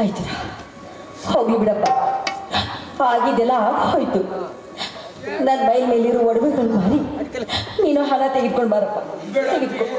ಆಯ್ತು ಹೋಗ್ಲಿ ಬಿಡಪ್ಪ. ಆಗಿದ್ದೆಲ್ಲ ಹೋಯ್ತು ನನ್ನ ಮೈ ಮೇಲಿರೋ ಒಡವೆಗಳು ಮಾರಿ ನೀನು ಹಣ ತೆಗೆದುಕೊಂಡು ಬಾರಪ್ಪ. ತೆಗೆದುಕೊಂಡು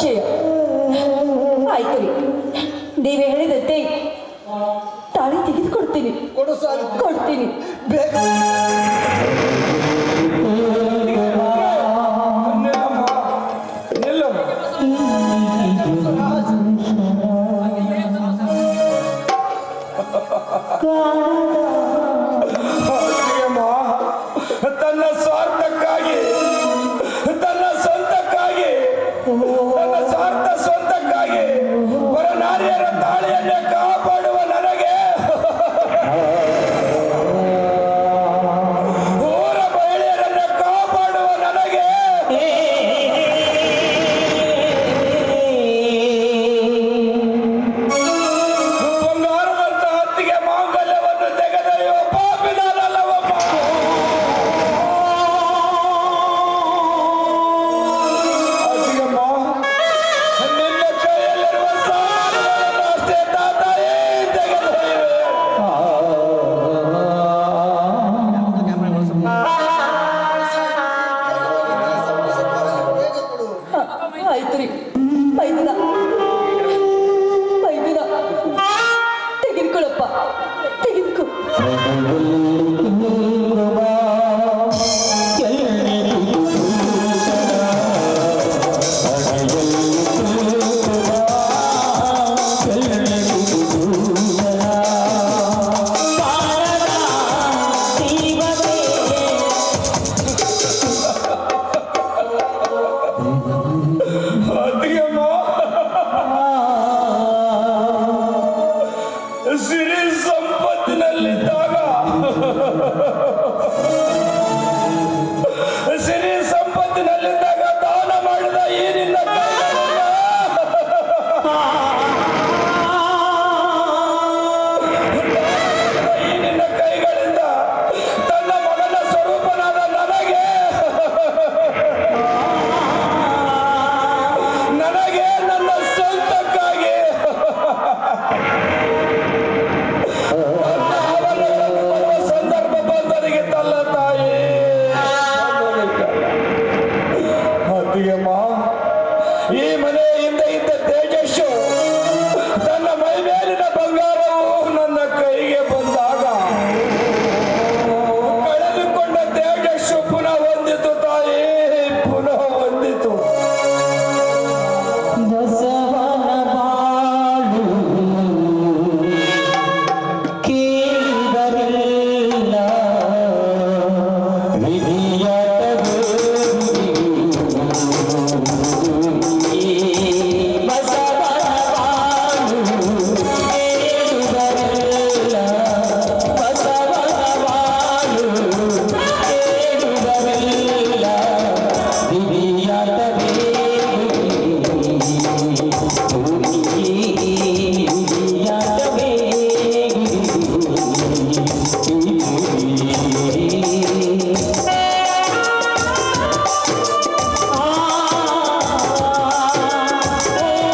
ವಿಷಯ ಆಯ್ತು ರೀ ನೀವೇ ಹೇಳಿದಂತೆ ತಾಳಿ ತೆಗೆದುಕೊಡ್ತೀನಿ. ಕೊಡ್ತೀನಿ. ತನ್ನ ಆಯ್ತು ರೀ. ಬೈದಿನ ತೆಗೆದುಕೊಳ್ಳಪ್ಪ. ತೆಗೆದುಕೊ. Oh. ही म्हणे